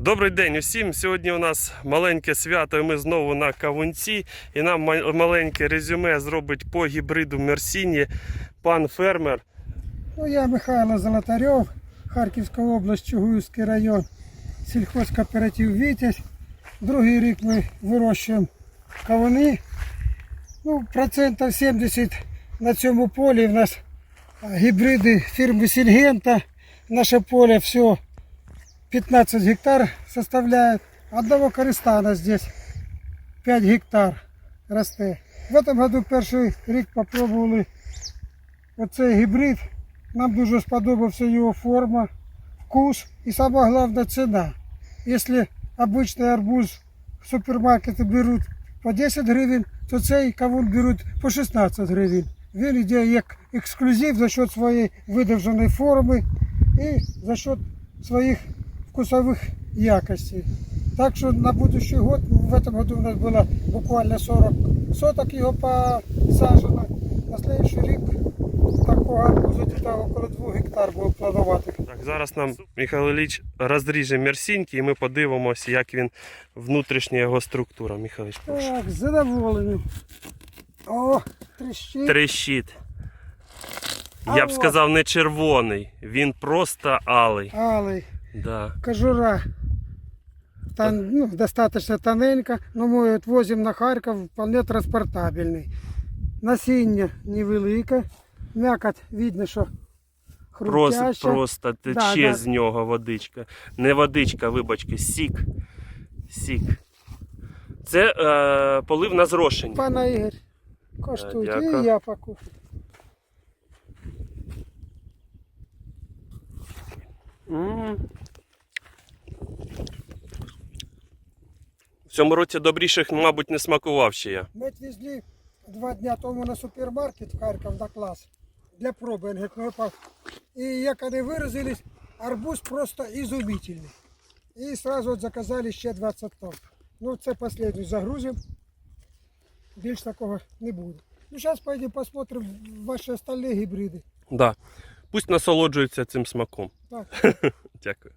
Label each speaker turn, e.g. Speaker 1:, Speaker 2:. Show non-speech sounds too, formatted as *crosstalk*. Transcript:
Speaker 1: Добрий день усім. Сьогодні у нас маленьке свято, і ми знову на кавунці. І нам ма- маленьке резюме зробить по гібриду Мерсіні пан фермер.
Speaker 2: Ну, я Михайло Золотарьов, Харківська область, Чугуївський район, сільхозкооператив Вітязь. Другий рік ми вирощуємо кавуни. Ну, процентів 70 на цьому полі в нас гібриди фірми Сільгента. Наше поле все 15 гектар составляет. Одного користана здесь 5 гектар росте. В этом году перший рік попробували оцей гібрид. Нам дуже сподобався його форма, вкус і саме головне ціна. Якщо обичний арбуз в супермаркеті беруть по 10 гривень, то цей кавун беруть по 16 гривень. Він йде як ексклюзив за счет своєї видовженої форми і за счет своїх вкусових якостей. Так що на будущий год, в этом году у нас было буквально 40 соток його посажено. На следующий рік такого арбузу где около 2 гектар було планувати.
Speaker 1: Так, зараз нам Михайло Ілліч розріже мерсіньки і ми подивимося, як він внутрішня його структура. Михайло Ілліч, прошу.
Speaker 2: Так, задоволений. О, трещить.
Speaker 1: Трещить.
Speaker 2: А
Speaker 1: Я б
Speaker 2: от.
Speaker 1: сказав, не червоний, він просто алий.
Speaker 2: Алый,
Speaker 1: Да.
Speaker 2: кожура. Там, ну, достаточно тоненько, но мы отвозим на Харків, вполне транспортабельний. Насіння невелике, м'якоть видно, що
Speaker 1: Просто,
Speaker 2: хрустяща.
Speaker 1: просто тече
Speaker 2: Да, да.
Speaker 1: з нього водичка. Не водичка, вибачте, сік. Сік. Це е, полив на зрошення.
Speaker 2: Пана Ігор, коштуйте, і я покушаю.
Speaker 1: Цьому році добріших, мабуть, не смакував ще я.
Speaker 2: Ми відвезли два дня тому на супермаркет в Харків на клас для проби. Пап. І як вони виразились, арбуз просто ізумительний. І одразу заказали ще 20 тонн. Ну це останній загрузимо. Більш такого не буде. Ну зараз пойдемо посмотрим ваші остальні гібриди.
Speaker 1: Да. Пусть насолоджуються цим смаком.
Speaker 2: Так. *laughs*
Speaker 1: Дякую.